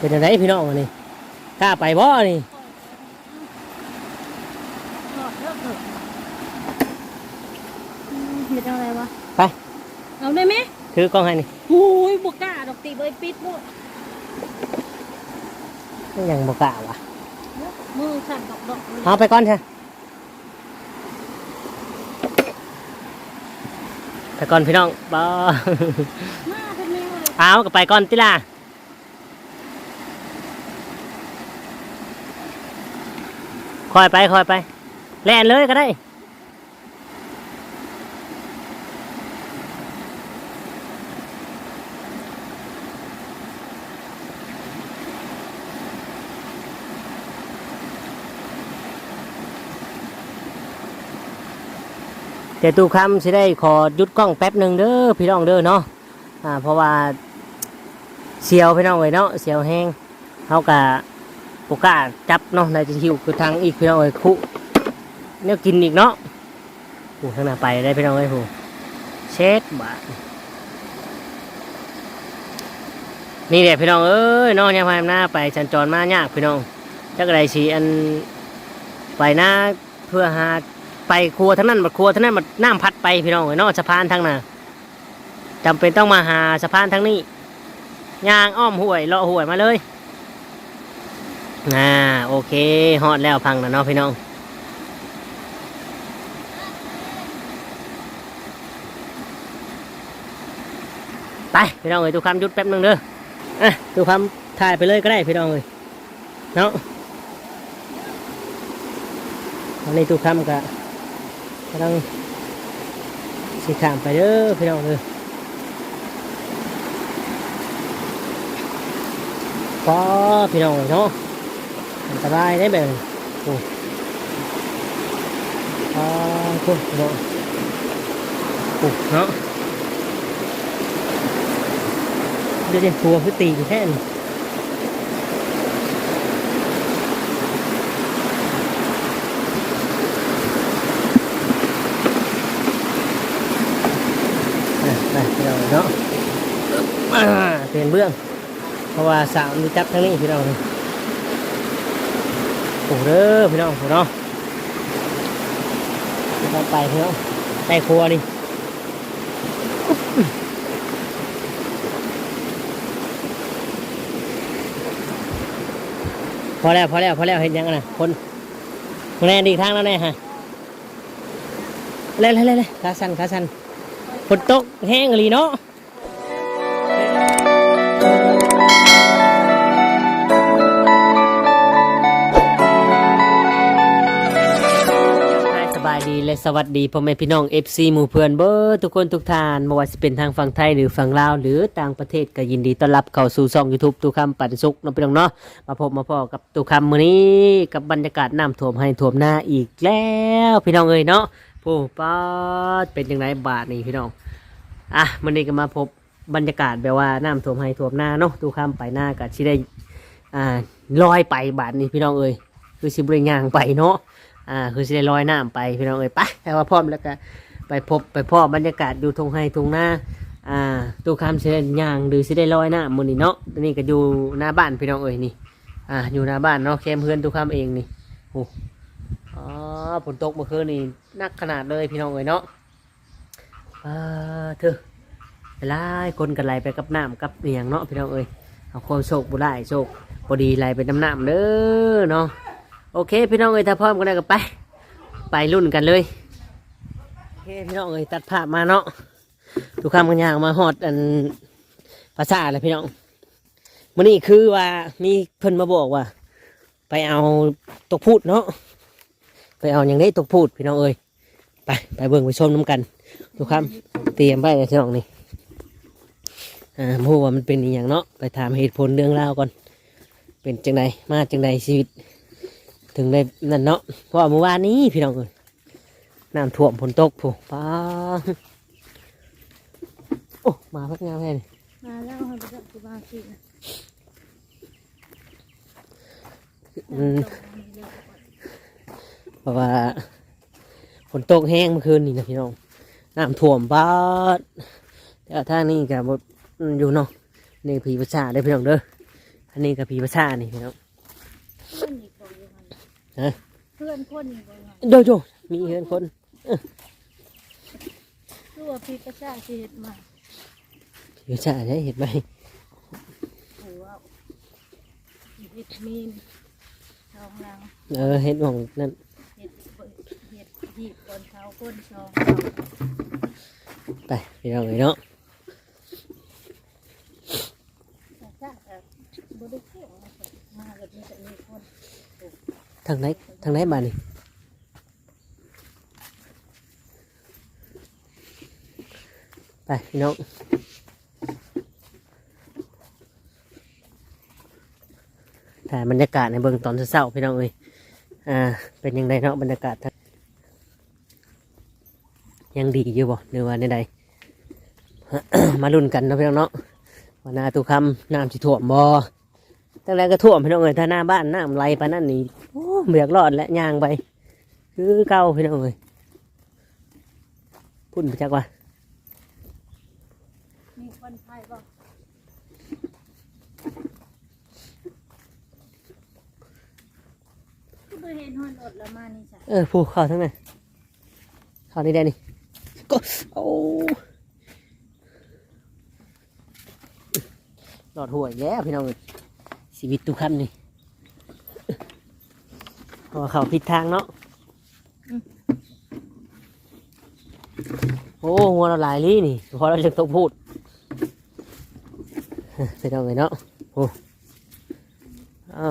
เป็นอะไรพี่น้องอันนี่กล้าไปบ่นี่ถอดเลิกเถอะอืมเห็นอะไรวะ ไป เอาได้ไหมถือกล้องให้นี่โอ้ยบกล้าดอกตีเบยปิดด้วยยังบ่กล้าวะมือสั่นดอกดอกเลยเอาไปก่อนเถอะไปก่อนพี่น้องบ่มาเป็นแมวเลยเอาก็ไปก่อนติล่ะ คอยไปคอยไป แล่นเลยก็ได้ แต่ตู้คำสิได้ขอหยุดกล้องแป๊บหนึ่งเด้อพี่น้องเด้อเนาะอ่าเพราะว่าเสียวพี่น้องเลยเนาะเสียวแห้งเขากะ โอกล้าจับเนาะในจะหิวคือทางอีกพี่น้องเลยคุเนี่ยกินอีกเนาะโอ้ข้างหน้าไปได้พี่น้องเลยโหเช็ดบาทนี่แหละพี่น้องเอ้ยน้องยังพายหน้าไปจันจรมายากพี่น้องจักไรสีอันไปหน้าเพื่อหาไปครัวทั้งนั้นบัดครัวทั้งนั้นบัดน้ำพัดไปพี่น้องเอ้ยเนอกสะพานทั้งน่ะจำเป็นต้องมาหาสะพานทั้งนี้ย่างอ้อมห้วยเลาะห้วยมาเลย อ่าโอเคฮอดแล้วพังนะเนาะพี่น้องไปพี่น้องเอ้ยทุกคำหยุดแป๊บหนึงเด้ออะทุกคำถ่ายไปเลยก็ได้พี่น้องเอ้ยเนาะตอนนี้ทุกคำก็กำลังสิขามไปเด้อพี่น้องเด้อก็พี่น้องเนาะ อันตรายได้แบบโอ้ก็คุณพี่น้องโอ้เนาะเดี๋ยวจะทัวคือตีอยู่แค่นี้อะไปพี่น้องเนาะอ่าเปลี่ยนเบื้อง เพราะว่าสาวมีจับทั้งนี้พี่น้องโอ้เด้อพี่น้องโอ้เนาะเราไปพี่น้องไปครัวดิพอแล้วพอแล้วพอแล้วเห็นยังกันะคนคนแน่ดีทางแล้วแน่ฮะเล่นเล่นเล่นขาสั่นขาสั่นฝนตกแห้งเลยเนาะ และสวัสดีพ่อแม่พี่น้อง FC หมู่เพื่อนเบอร์ทุกคนทุกทานไม่ว่าจะเป็นทางฝั่งไทยหรือฝั่งลาว หรือต่างประเทศก็ยินดีต้อนรับเข้าสู่ช่อง YouTube ตุกคำปันสุกน้องพี่น้องเนาะมาพบมาพอกับตุกคำมื้อนี้กับบรรยากาศน้ำท่วมให้ท่วมหน้าอีกแล้วพี่น้องเอ้ยเนาะผู้ป้าดเป็นยังไงบาทนี่พี่น้องอะมันนี้ก็มาพบบรรยากาศแบบว่าน้ำท่วมให้ท่วมหน้าเนาะตูข้าไปหน้าก็ชิได้อ่าลอยไปบาทนี้พี่น้องเอ้ยคือสิบริย่างไปเนาะ อ่าคือสิได้ลอยน้ำไปพี่น้องเอ้ยไปแต่ว่าพร้อมแล้วก็ไปพบไปพ่อบรรยากาศอยู่ทงให้ทงหน้าอ่าตูข้ามสิได้ย่างหรือสิได้ลอยน้ำมือนี่เนาะตอนนี้ก็อยู่หน้าบ้านพี่น้องเอ้ยนี่อ่าอยู่หน้าบ้านเนาะแคมเพื่อนตูข้ามเองนี่โอ้อ๋อฝนตกเมื่อคืนนี่นักขนาดเลยพี่น้องเอ้ยเนาะอ่าเถอะหลายคนกันไหลไปกับน้ำกับเนียงเนาะพี่น้องเอ้ยเอาความโชคบุได้โชคพอดีไหลไปน้ำน้ำเด้อเนาะ โอเค พี่น้องเอ้ยถ้าพร้อมกันได้ก็ไป ไปรุ่นกันเลยโอเคพี่น้องเอ้ยตัดภาพมาเนาะทุกคำกันยางมาฮอดอันภาษาเลยพี่น้องมันนี่คือว่ามีเพิ่นมาบอกว่า ไปเอาตกพูดเนาะไปเอาอย่างนี้ตกพูดพี่น้องเอ้ยไปไปเบิ่งไปชมน้ำกันทุกคำเตรียมไปเลยพี่น้องนี่อ่าโมว่ามันเป็นอย่างเนาะไปถามเหตุผลเรื่องราวก่อนเป็นจังใดมาจังใดชีวิต ถึงได้นั่นเนาะเพราะว่าเมื่อวานนี้พี่น้องเอ้ยน้ำท่วมฝนตกผู้ป้าโอ้มาพักงานแค่นี้มาแล้วให้ไปจับที่บ้าสิเพราะว่าฝนตกแห้งเมื่อคืนนี่นะพี่น้องน้ำท่วมบ้าแต่ทางนี้กับบอยู่เนาะในผีประชาได้พี่น้องเด้ออันนี้กับผีประชานี่พี่น้อง ฮะเพื่อนคนอีกคนหั่นโดโดมีเงินคนคือว่าพี่ประชาสิเฮ็ดมาผีประชาได้เห็นไหมหรือว่าเฮ็ดมีนสองหลังเออเห็นของนั่นเฮ็ดเปิดเฮ็ดหีบคนเขาคนสองไปพี่น้องเลยเนาะแต่จ้าแต่บ่ได้เที่ยวนะมาแบบนี้จะมีคนทางไหนทางไหนมานี่ไปพี่น้องถ่ายบรรยากาศในเบื้องตอนเช้าพี่น้องเลยอ่า เป็นยังไงเนาะบรรยากาศยังดีอยู่บ่หรือว่าในใดมาลุ้นกันนะพี่น้องเนาะว่านาตุคำน้ำสิท่วมบ่ตั้งแต่ก็ท่วมพี่น้องเลยถ้าหน้าบ้านน้ำไหลไปนั่นนี่ โอ้เบียกรอดและยางไปคือเก่าพี่น้องเลยพุ่นไปจักว่ามีคนไทยบ่ก็เห็นฮอดรถละมานี่จ้ะเออผู้เข้าทั้งนั้นเข้านี่ได้นี่ก็โอ้หลอดหัวอีกแล้วพี่น้องเอ้ยชีวิตตุกคำนี่ เพราะว่าเขาผิดทางเนาะโอ้หัวเราหลายลี่นี่พอเราจะต้องพูด ไปต้องเลยเนาะโอ้อ่า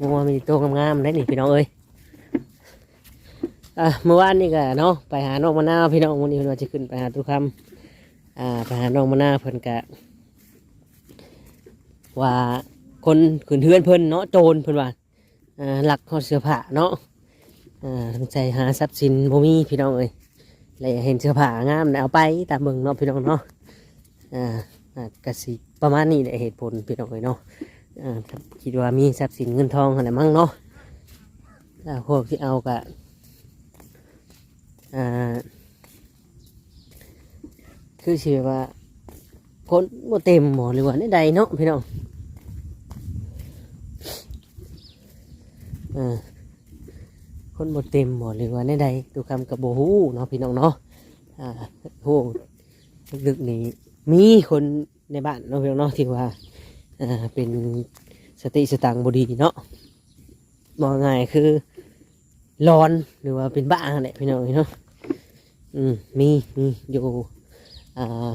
งัวมีตัวงามๆได้นี่พี่น้องเอ้ยอะเมื่อวานนี่ก็เนาะไปหาน้องมะนาวพี่น้องวันนี้เพิ่นว่าจะขึ้นไปหาตุกคำอ่าไปหาน้องมะนาวเพิ่นกะว่าคนขืนเทือนเพิ่นเนาะโจรเพิ่นว่า หลักเขาเสื้อผ้าเนาะอ่าตั้งใจหาทรัพย์สินบ่มีพี่น้องเอ้ยเลยเห็นเสื้อผ้างามได้เอาไปตามเบิ่งเนาะพี่น้องเนาะอ่าอ่ากสิประมาณนี้แหละเหตุผลพี่น้องเอ้ยเนาะอ่าคิดว่ามีทรัพย์สินเงินทองอะไรมั่งเนาะแล้วพวกที่เอากะอ่าคือชื่อว่าคนบ่เต็มหมอหรือว่าในใดเนาะพี่น้องเออ คนบ่เต็มหมอหรือว่าในใดดูคำกับโบฮู้เนาะพี่น้องเนาะอ่าฮู้ลึกๆนี่มีคนในบ้านเนาะพี่น้องเนาะที่ว่าอ่าเป็นสติสตังบดีเนาะมองง่ายคือร้อนหรือว่าเป็นบ้าแหละพี่น้องเนาะอืมมีมีอยู่อ่า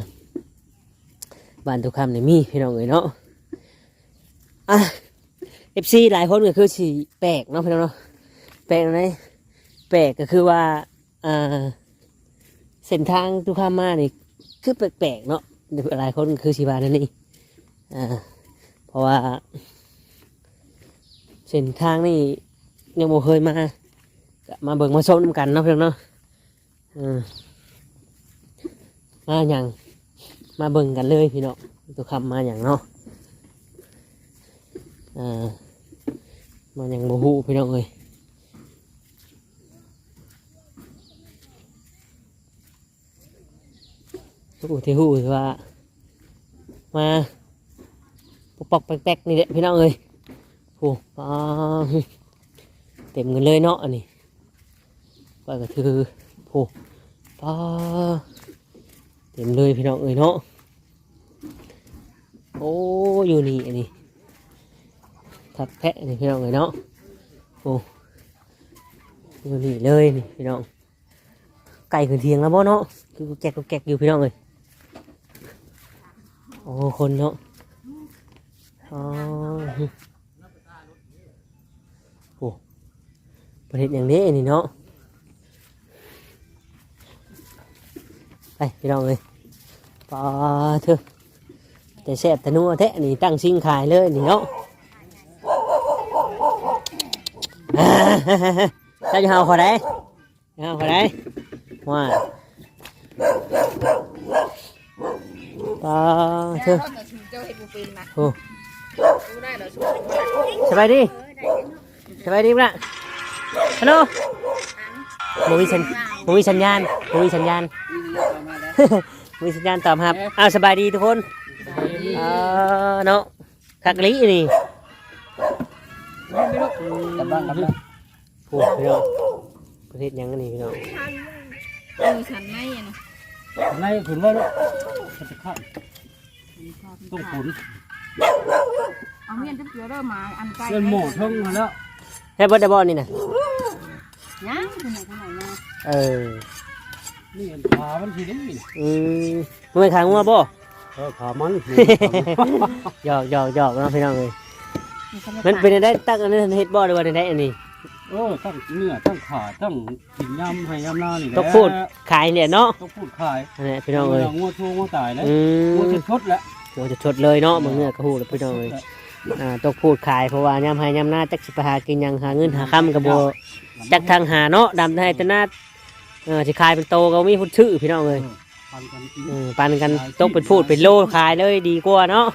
บ้านทุกคำเนี่ยมีพี่น้องเอ๋ยเนาะอะ อฟซีหลายคนก็คือสีแปลกเนาะพี่น้องเนาะแปลกอะไรแปลกก็คือว่าอ่าเส้นทางทุกคำมานี่คือแปลกๆเนาะหลายคนก็คือสีบานนั่นนี่อ่าเพราะว่าเส้นทางนี่ยังบ่เคยมามาเบิ่งมาชมนำกันเนาะเพี่องเนาะมมาอย่างมาเบิ่งกันเลยพี่น้องตัวคำมาอย่างเนาะอ่า มาอย่างโมหูพี่น้องเลยหูที่หูคือว่ามาปกปอกแป๊กๆนี่แหละพี่น้องเลยโอ้ปาเต็มเงินเลยเนาะอันนี้ก็ก็คือโอ้ปาเต็มเลยพี่น้องเอ้ยเนาะโอ้อยู่นี่อันนี้ ทับแพะนี่พี่น้องเอ้ยเนาะโอ้อยู่นี่เลยนี่พี่น้องไก่ขึ้นเทียงแล้วบ่เนาะคือแกกแกกอยู่พี่น้องเอ้ยโอ้คนเนาะอ๋อโอ้ประเทศอย่างนี้นี่เนาะไปพี่น้องเลยปอเถอะแต่แซ่บแต่นัวแท้นี่ตั้งซิงขายเลยนี่เนาะ ถ้าจะเอาขอได้เอาขอได้ว่าปอเถอะเจ้าเห็ดบุปินนะโอ้ได้เหรอสบายดีสบายดีปะฮัลโหลบ่มีสัญบ่มีสัญญาณบ่มีสัญญาณมีสัญญาณตอบครับอ้าวสบายดีทุกคนเออเนาะคักลินี่ บบ้านกลับบ้านพูดพี่น้องประเทศหยังอันนี่พี่น้องเออฉันไม่อะนะในขุนว่าลูกมันจะข้ามต้องขุนเอาเมียนจะเกลือเริ่มมาอันไกลเส้นหมูท่งมาแล้วได้เบิดได้บ่นี่น่ะยังคนไหนคนไหนมาเออนี่ขามันทีนี้อืมมึงไปขายงัวบ่เออขามันหยอกหยอกหยอกเนาะพี่น้องเอ้ย มันเป็นได้ตั้งอันนั้นเฮ็ดบ่หรือว่าได้อันนี้โอ้ตั้งเนื้อตั้งขาตั้งกินยำให้ยำหน้านี่แหละต้องพูดขายเนี่ยเนาะต้องพูดขายอันนี้พี่น้องเอ้ยงัวชูงัวตายแล้วอืงัวมจะชดแล้วโอ้จะชดเลยเนาะมึงเนี่ยก็ฮู้แล้วพี่น้องเอ้ยอ่าต้องพูดขายเพราะว่ายามให้ยามหน้าจักสิไปหากินหยังหาเงินหาค่ำก็บ่จักทางหาเนาะดำให้แต่หน้าเออสิขายเป็นโตก็มีพูดชื่อพี่น้องเอ้ยปันกันกินอืมปันกันตกเป็นพูดเป็นโลขายเลยดีกว่าเนาะ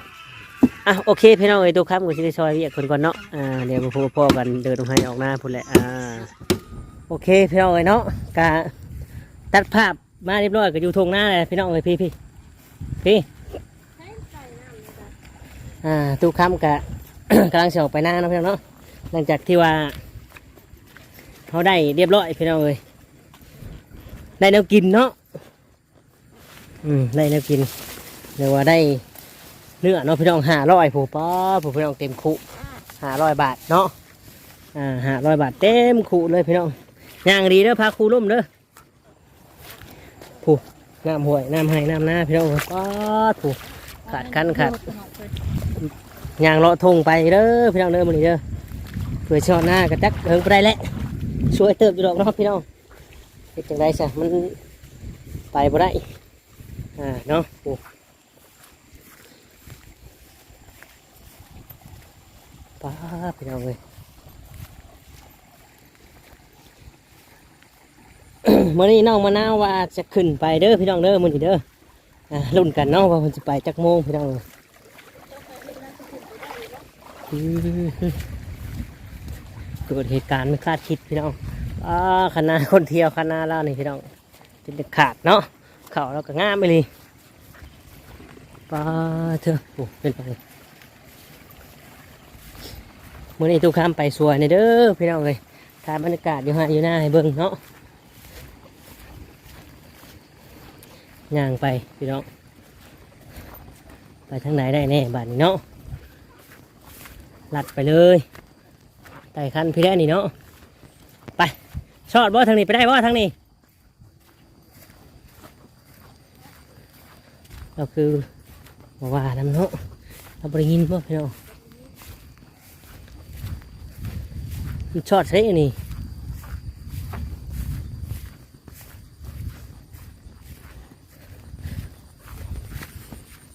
อะโอเคพี่น้องเอ้ยตัวครับกูจะได้ซอยเรียกคนก่อนเนาะอ่าเดี๋ยวมาพูดพ่อกันเดินลงให้ออกหน้าพูดแหละอ่าโอเคพี่น้องเอ้ยเนาะกะตัดภาพมาเรียบร้อยก็อยู่ทงหน้าเลยพี่น้องเอ้ยพี่พี่พี่อ่าตู้ค้ำกะกำลังจะออกไปหน้าเนาะพี่น้องเนาะหลังจากที่ว่าเขาได้เรียบร้อยพี่น้องเอ้ยได้แนวกินเนาะอืมได้แล้วกินเรียกว่าได้ เนื้อเนาะพี่น้องห้าร้อยผู้ป้อผู้พี่น้องเต็มคุห้าร้อยบาทเนาะอ่าห้าร้อยบาทเต็มคุเลยพี่น้องย่างดีเด้อพาคูร่มเด้อผู้น้ำห่วยน้ำให้น้ำหน้าพี่น้องป้อผู้ขาดคันขาดย่างเลาะทงไปเด้อพี่น้องเด้อมันนี้เด้อเพื่อชอหน้ากระจักเฮิงไปได้แล้วช่วยเติบอยู่ดอกเนาะพี่น้องเป็นจังไดซะมันไปบ่ได้อ่าเนาะโอ้ ป้าไปเอาเลยมื่อนี้น้องมะนาวว่าจะขึ้นไปเด้อพี่น้องเด้อมื้อนี้เด้อรุ่นกันเนาะว่ามันจะไปจักโมงพี่น้องเอ้ยเกิดเหตุการณ์ไม่คาดคิดพี่น้องอ่าคณะคนเที่ยวคณะแล้วนี่พี่น้องจะเด็ดขาดเนาะเขาเราก็ง่ามไปเลยปลาเถอะโอ้เป็นไปเลย มื่อนี้ทุกคำไปสวยในเด้อพี่น้องเลยถ่ายบรรยากาศอยู่ฮะอยู่หน้าให้เบิ่งเนาะย่างไปพี่น้อง ไปทางไหนได้แน่บ้านนี้เนาะลัดไปเลยไต่คันพี่แรกนี่เนาะไปชอดบ่ทางนี้ไปได้บ่ทางนี้เราคือบอกว่าน้ำเนาะเราบริยินป่พี่น้องมัน ชอดใช่นนี้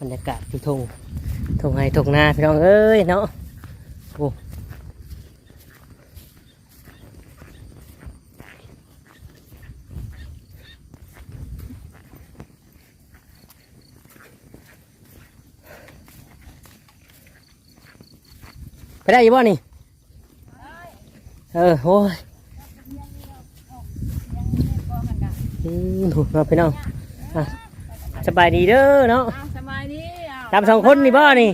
บรรยากาศที่ทงทงไห้ทงนาพี่น้องเอ้ยเนาะโอ้ไปได้ยี่บ่นี่ เออโอ้ยอืมถูกเนาะพี่น้องอะสบายดีเด้อเนาะอ้าวสบายดีอ้าวตามสองคนนี่บ่นี่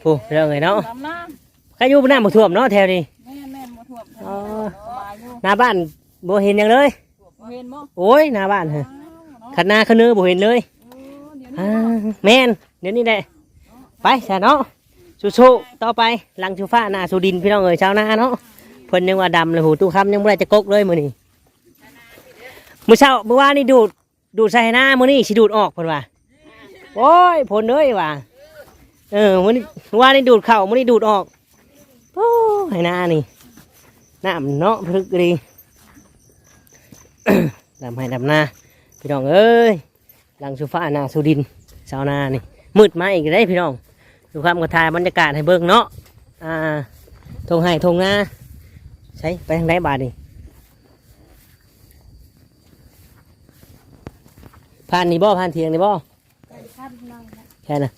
โอ้พี่น้องเอ้ยเนาะดำน้ใครอยู่บนน้ำบ่ท่วมเนาะแถวนี้ำแม่แม่มาถ่วมอ๋อ สบายอยู่หน้าบ้านบ่เห็นหยังเลย เห็นบ่โอ้ยหน้าบ้านเหรออ้าวเนาะขันหน้าขันเนื้อบ่เห็นเลย โอ้เดี๋ยวอ่านี้แม่นเดี๋ยวนี้แหละไปใช่เนาะ สู้ๆต่อไปหลังชูฟ้าหน้าสูดินพี่น้องเอ้ยชาวนาเนาะเพิ่นยังว่าดำเลยหูตู้คำยังบ่ได้จะกกเลยมือนี้มื้อเช้าเมื่อวานนี่ดูดดูดใส่หน้ามือนี้สิดูดออกเพิ่นว่าโอ้ยผลเอ้ยว่ะเออมือนี้เมื่อวานนี่ดูดเข้ามือนี้ดูดออกโอ้ให้หน้านี่น้ำเนาะพลึกดีดำให้ดำหน้าพี่น้องเอ้ยหลังชูฟ้าหน้าสู่ดินชาวนานี่มืดมาอีกได้พี่น้อง ดูความกระทายบรรยากาศให้เบิ่งเนาะอ่าทงให้ทงนาใช้ไปทางไหนบาทนี่ผ่านนี่บ่ผ่านเทียงนี่บ่แค่น่ะ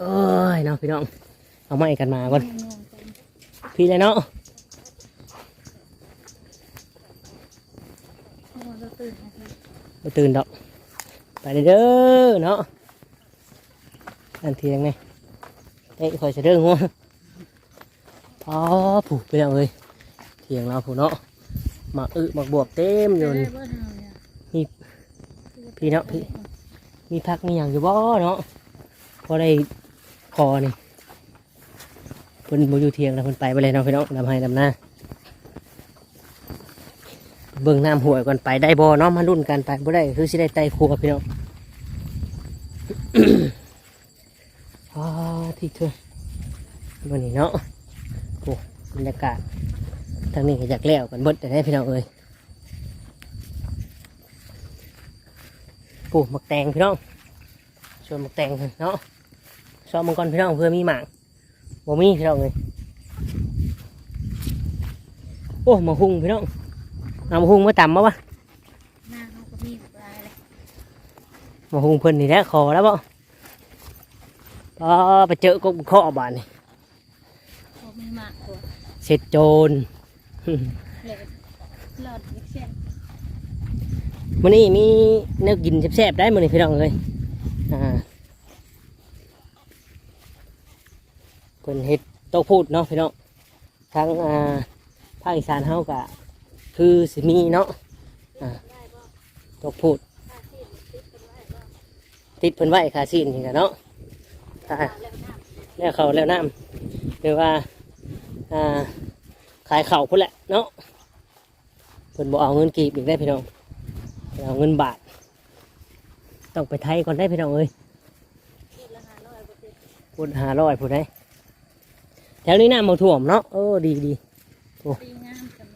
โอ้ยเนาะพี่น้องเอาไม้กันมาก่อนพี่เลยเนาะบ่ตื่นดอกไปเด้อเนาะ อันเทียงไงเตะคอยจะเรื่องหัวอ๋อผูกไปแล้วเลยเทียงเราผูกเนาะหมักอึหมักบวบเต็มอยู่นี่มีพี่เนาะพี่มีพักมีอย่างอยู่บ่เนาะพอได้คอนี่เพิ่นบ่อยู่เทียงแล้วเพิ่นไปไปเลยเนาะพี่น้องดำให้ดำหน้าเบิ่งน้ำห่วยก่อนไปได้บ่เนาะมารุ่นกันไปบ่ได้คือสิได้ไตครัวพี่น้อง อ๋อ ที่เธอวันนี้เนาะโอ้บรรยากาศทางนี้ก็อยากแล้วกันเบิดแต่ได้พี่น้องเอ้ยปลูกหมักแตงพี่น้องชวนหมักแตงเนาะชอบมังกรพี่น้องเพื่อมีหมากบ่มีพี่น้องเลยโอ้มาหุงพี่น้องเอามาหุงมาต่ำมาวะหน้าเขาก็มีปลายเลยมาหุงเพิ่นนี่แหละขอแล้วบ่ พอไปเจอกบข้อบานนี่เขาไม่มากกว่าเสร็จโจรเลยหลอดเล็กเส้นมื้อนี้มีแนวกินแซ่บๆได้มื้อนี้พี่น้องเอ้ยอ่าเพิ่นเฮ็ดโต๊ะพูดเนาะพี่น้องทั้งอ่าภาคอีสานเฮาก็คือสิมีเนาะอ่าโต๊ะพูด ติดเพิ่นไว้คาซีนนี่ก็เนาะถ้า แล้วเขาแล้วน้ำหรือว่าขายเข่าพุ่นแหละเนาะเพิ่นบ่เอาเงินกีบอีกได้พี่น้องเอาเงินบาท ต้องไปไทยก่อนได้พี่น้องเอ้ยพูดหาร้อยพูดได้แถวนี้น้ำมาท่วมเนาะโอ้ดีดีดีงามกัน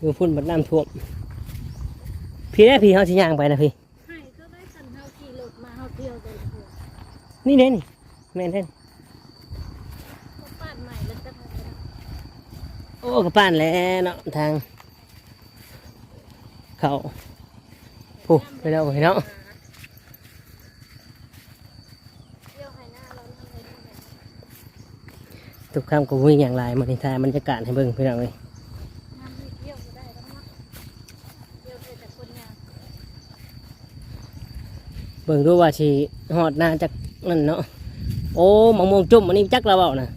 ดูพุ่นบัดน้ำท่วม พี่ได้พี่เขาชิย่างไปนะพี่ ให้ก็ได้คันเฮาขี่รถมาเฮาเที่ยวได้ทั่ว นี่เด้นี่แม่นเด้นเขาปาดใหม่แล้วจะทำอะไรโอ้กระป้านแล้วเนาะทาง เขาผู้ไปแล้วไปเนาะเที่ยวให้หน้าเราทำไรที่ไหนทุกคำก็วิ่งอย่างไรมันถ่ายบรรยากาศให้เบิ่งพี่น้องเลยน้ำไม่เที่ยวก็ได้แล้วเนาะเที่ยวได้แต่คนงานเบิ่งดูว่าชีหอดหน้าจาก นั่นเนาะโอ้มะม่วงจุ่มอันนี้จักเราเบานะเนี่ย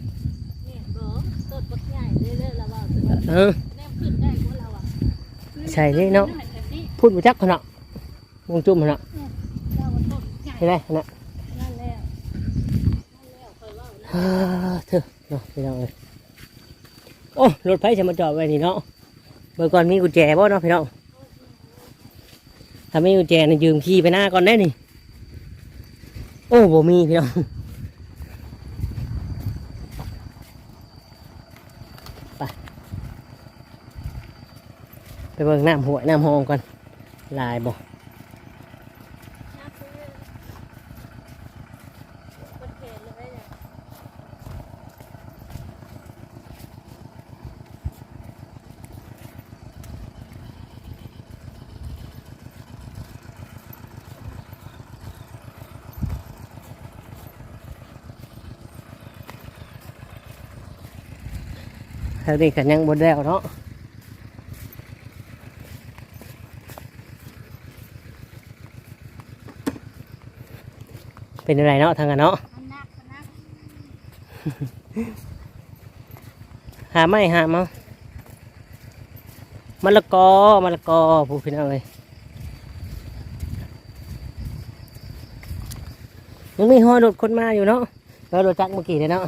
บ่ต้นบักใหญ่เรื่อยๆล้วว่าแต่ว่าเออแนมขึ้นได้กว่าเราอะใช่เลยเนาะพูดมาจักขนาดม่วงจุ่มขนาดเราว่าต้นใหญ่เห็นไหมขนาดอ่าเถอะเนาะพี่น้องเลยโอ้รถไฟจะมาจอดไว้นี่เนาะเมื่อก่อนมีกุญแจบ่เนาะพี่น้องถ้าไม่มีกุญแจนี่ยืมขี่ไปหน้าก่อนได้นี่ โอ้บ่มีพี่น้องไปไปเบิ่งน้ำหวยน้ำหองก่อนลายบ่ น่าซื้อคนเขตเลยเนี่ย ทางนี้กันยังบนแล้วเนาะเป็นอะไรเนาะทางกันเนาะมันนักมันนักหาไม่หามามะละกอมะละกอผู้พี่น้องเลยยังมีหอรถคนมาอยู่เนาะแล้วรถจักรเมื่อกี้เลยเนาะ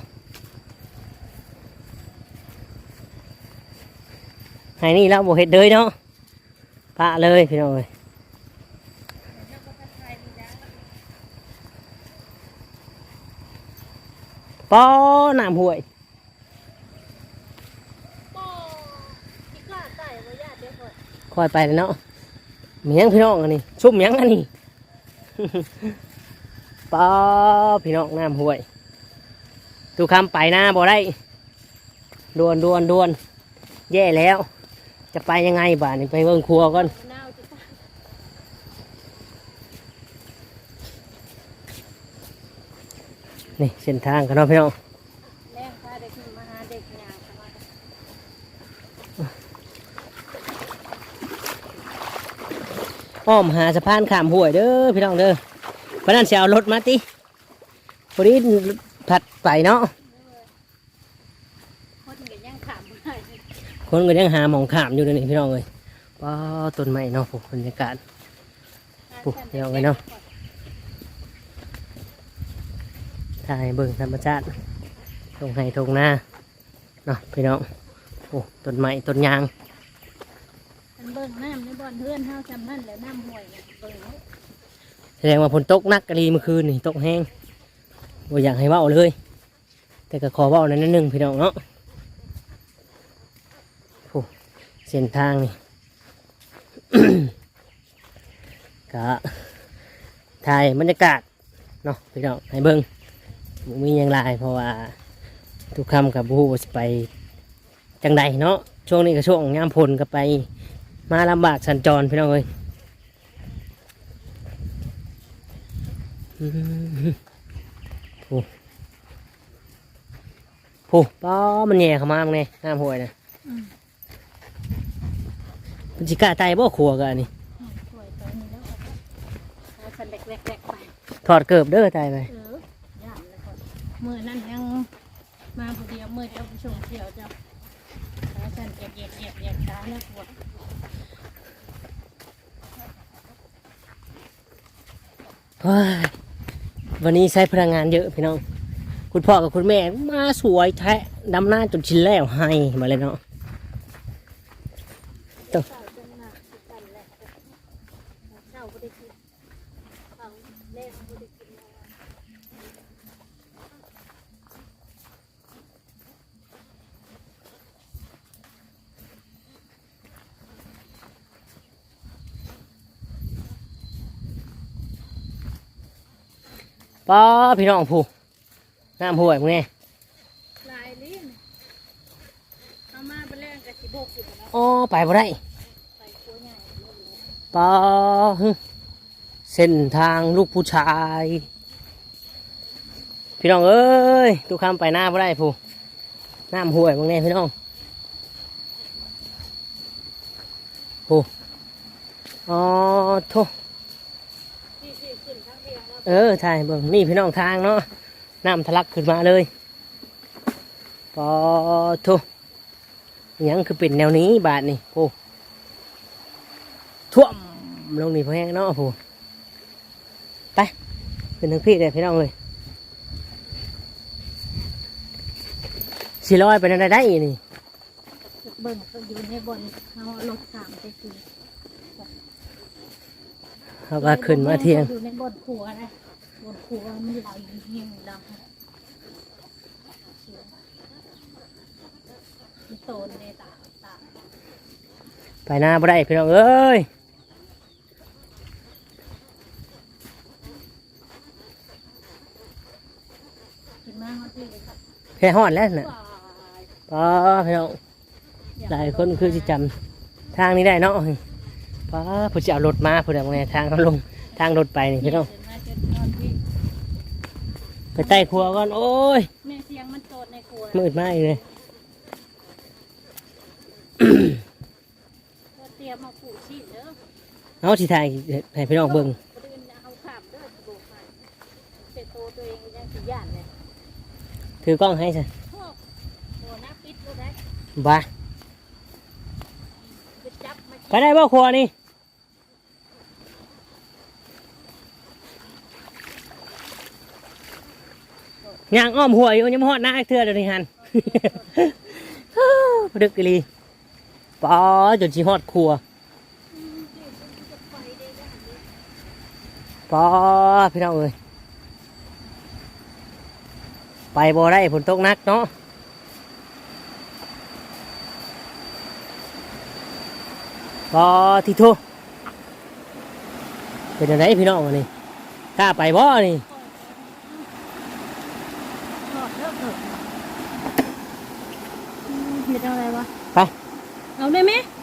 ให้นี่แล้วโบเห็ดเลยเนาะปะเลยพี่น้องเลยปอห่วยปอที่กล้าใส่วยคอยไปเลยเนาะเมียงพี่น้องอันนี้ซุ่มเมียงอันนี้ป้าพี่น้องน้ำห้วยทุกคำไปหน้าบ่ได้ดวนดวนดวนแย่แล้ว จะไปยังไงบ้านนี้ไปเบิ่งครัวก่อนนี่เส้นทางกันเนาะพี่น้องอ้อมหาสะพานข้ามห้วยเด้อพี่น้องเด้อเพราะนั้นสิเอารถมาติพอดีผัดไปเนาะ คนก็ยังขามได้ คนก็ยังหาหมองขามอยู่เลยวนี่พี่น้องเลยว้าต้นไม้เนาะพวกบรรยากาศปุ๊บเดี๋ยวไว้เนาะถ่ายเบิ่งธรรมชาติตรงไห้ตรงหน้าเนาะพี่น้องโอ้ต้นไม้ต้นยางมันเบิ่งน้ำในบ่อนเพื่อนเฮาจำนั่นแหละน้ำห้วยเนี่ยเบิ่งเนาะแสดงว่าฝนตกหนักกะลีเมื่อคืนนี่ตกแห้งบ่อยากให้เว้าเลย แต่ก็ขอเว้าหนอยนิดนึงพี่น้องเนาะโอ้ เส้นทางนี่ ก็ถ่ายบรรยากาศเนาะพี่น้องให้เบิ่งบ่มีอย่างไรเพราะว่าทุกคำกับบูว่าสิไปจังใดเนาะช่วงนี้ก็ช่วงยามพลก็ไป มาลำบากสัญจรพี่น้องเอ้ยอืมโอ้ป้อมันแย่เข้ามามึงไงน้ำห่วยนะ มันจิกล้าตายบ่ขัวกันนี่ห้วยตัวนี้แล้วก็เอาสันเล็กๆๆไปถอดเกือบเด้อตายไป เออย่านเลยก่อนมือนั่นยังมาผู้เดียวมือเดียวผู้ชมเดียวจ้ะแล้วฉันเหยียบเหยียบเหยียบเหยียบตาแล้วปวดเฮ้ยวันนี้ใช้พลังงานเยอะพี่น้อง คุณพ่อกับคุณแม่มาสวยแท้ดำหน้าจนชิ้นแล้วให้มาเลยเนาะ เศร้าจังหนักกันแหละเศร้าบ่ได้กินเขาแรกบ่ได้กินแล้ว ป้อพี่น้องผู้น้ำห่วยมึงไงลายลิ้นเอามาไปแรงกับสิบกอยู่แล้วอ๋อไปบ่ได้ไปตัวใหญ่ปอหึเส้นทางลูกผู้ชาย พี่น้องเอ้ยทุกคำไปหน้าไ่ได้ผู้น้ำห่วยบางแน่พี่น้องผู้อ๋อโทที่ที่ขึ้นทั้ง เออถ่ายเบิ่งนี่พี่น้องทางเนาะน้ำทะลักขึ้นมาเลยปอทหยังคือเป็นแนวนี้บาทนี่ผู้ท่วมลงนี่พอแห้งเนาะผู้ไปขึ้นทางพี่เลยพี่น้องเลยสิลอยไปนั่นได้ได้อีนี่เบิ่งอยู่ในบนเขาเอารถสามไปคือ เขาก็ขึ้นมาเที่ยง อยู่ในบนครัวนะบนครัวมีหลายเฮียงดำมีโตนในตาตาไปหน้าบ่ได้พี่น้องเอ้ยขึ้นมาเขาที่เลยครับแค่หอดแล้วน่ะว้ายปอพี่น้องหลายคนคือจะจำทางนี้ได้เนาะ ปอผู้จะเอารถมาผู้ใดบางแน่ทางเขาลงทางรถไปนี่พี่น้องขึ้นมาจนตอนที่ไปใต้ครัวก่อนโอ้ยแม่เสียงมันโตดในครัวมืดมากเลยก็เตรียมมาผูกชีพเด้อเอาสิถ่ายให้พี่น้องเบิ่งประเด็นเอาขามเด้อโบกให้เสร็จโตวตัวเองยังสิย่านเลยถือกล้องให้สิโอ้โหน้าปิดรู้ได้บ้าไปจับมาไปได้บ่ครัวนี่ ย่างอ้อมหัวอยู่ยังไม่ฮอดหน้าอีกเทื่อเดี๋ยวนี้ฮันดึกอีลีปอจนชีฮอดครัวปอพี่น้องเอ้ยไปบ่ได้ฝนตกนักเนาะปอที่โทเป็นยังไงพี่น้องอันนี้กล้าไปบ่นี่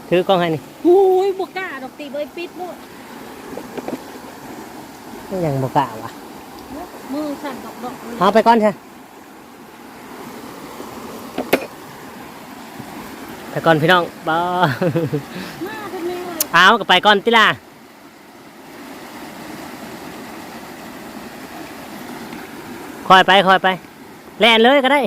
ถือกล้องให้นี่หูยบวกกล้าดอกตีเบยปิดลูกยังบวกกล้าวะมือสั่นดอกดอกเอาไปก่อนใช่ไปก่อนพี่น้องบอเอากับไปก่อนติล่ะคอยไปคอยไป แล่นเลยก็ได้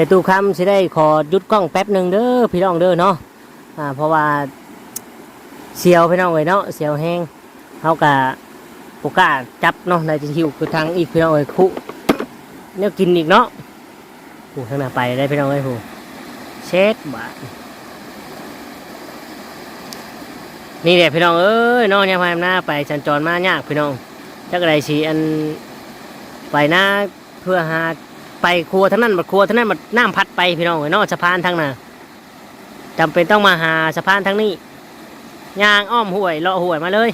ดี๋ยวตู้คำสิได้ขอหยุดกล้องแป๊บหนึ่งเด้อพี่น้องเด้อเนาะอ่าเพราะว่าเสียวพี่น้องเลยเนาะเสียวแห้งเขากะโอกล้าจับเนาะในจะหิวคือทางอีกพี่น้องเลยคุเนี่ยกินอีกเนาะผู้ข้างหน้าไปได้พี่น้องเลยผูเช็ดบาทนี่แหละพี่น้องเอ้ยเน้องยังพายหน้าไปสัญจรมายากพี่น้องจักไรสีอันไปหน้าเพื่อหา ไปครัวทั้งนั้นบัดครัวทั้งนั้นบัดน้ำพัดไปพี่น้องเอ้ยเนอกสะพานทั้งน่ะจำเป็นต้องมาหาสะพานทั้งนี้ย่างอ้อมห้วยเลาะห้วยมาเลย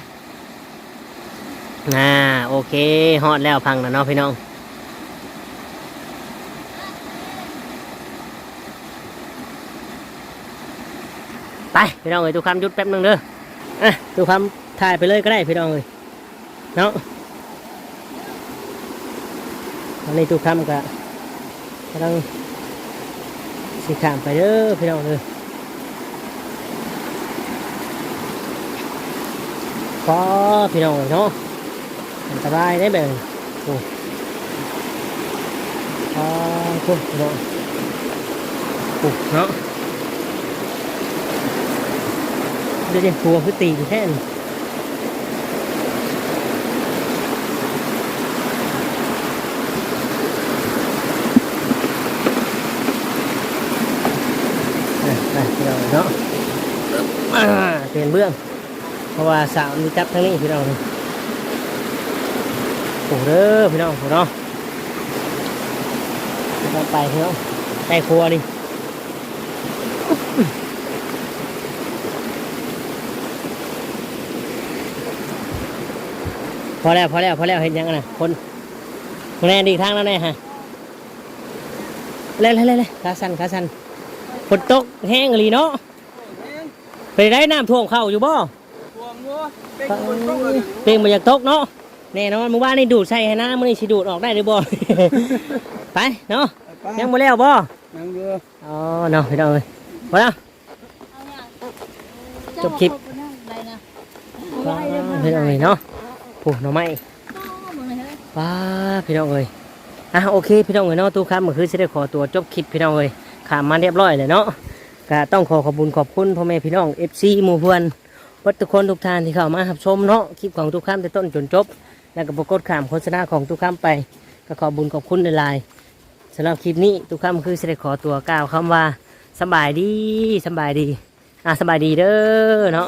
อ่าโอเคฮอดแล้วพังนะเนาะพี่น้องไปพี่น้องเอ้ยทุกคำหยุดแป๊บหนึงเด้ออะทุกคำถ่ายไปเลยก็ได้พี่น้องเอ้ยเนาะอันนี้ทุกคำก็ กำลังสีขามไปเด้อพี่น้องเลยพอพี่น้องเนาะอันตรายได้แบบโอ้พอคุณพี่น้องโอ้เนาะเดี๋ยวจะหัวคือตีนแค่นอะไปพี่น้องเนาะอ่าเปลี่ย นเบื้อง เพราะว่าสาวมีจับทั้งนี้พี่น้องโอ้เด้อพี่น้องโอ้เนาะไปพี่น้องใกล้ครัวดิพอแล้วพอแล้วพอแล้วเห็นยังนะคนแน่ดีทางแล้วแน่ฮะเล่นเล่นเล่นขาสั่นขาสั่นฝนตกแห้งอีหลีเนาะ ไปได้น้ำท่วมเข้าอยู่บ่ทวงวัวเป็นคนต้องเลยเพลงมันอยากตกเนาะแน่นอนเมื่อวานนี่ดูดใส่ให้นะมื่อนี้สิดูดออกได้หรือบ่ ไปเนาะยังบ่แล้วบ่นั่งเรืออ๋อเนาะพี่น้องเอ้ยพอแล้วเอาอย่างจบคลิปได้นะว้าพี่น้องเอ้ยเนาะผู้หน่อไม้เอาบ่เลยเฮ้ยว้าพี่น้องเอ้ยอะโอเคพี่น้องเอ้ยเนาะตู้ครับเมื่อคืนสิได้ขอตัวจบคลิปพี่น้องเอ้ยขามมาเรียบร้อยเลยเนาะ ก็ต้องขอขอบคุณขอบคุณพ่อแม่พี่น้อง FC หมู่เพื่อนวัดทุกคนทุกท่านที่เข้ามารับชมเนาะคลิปของทุกข้ามแต่ต้นจนจบ แล้วก็ปรากดขามโฆษณาของทุกข้ามไป ก็ขอบุญขอบคุณในลายสำหรับคลิปนี้ทุกข้ามคือสิได้ขอตัวกล่าวคำว่าสบายดีสบายดีอะสบายดีเด้อเนาะ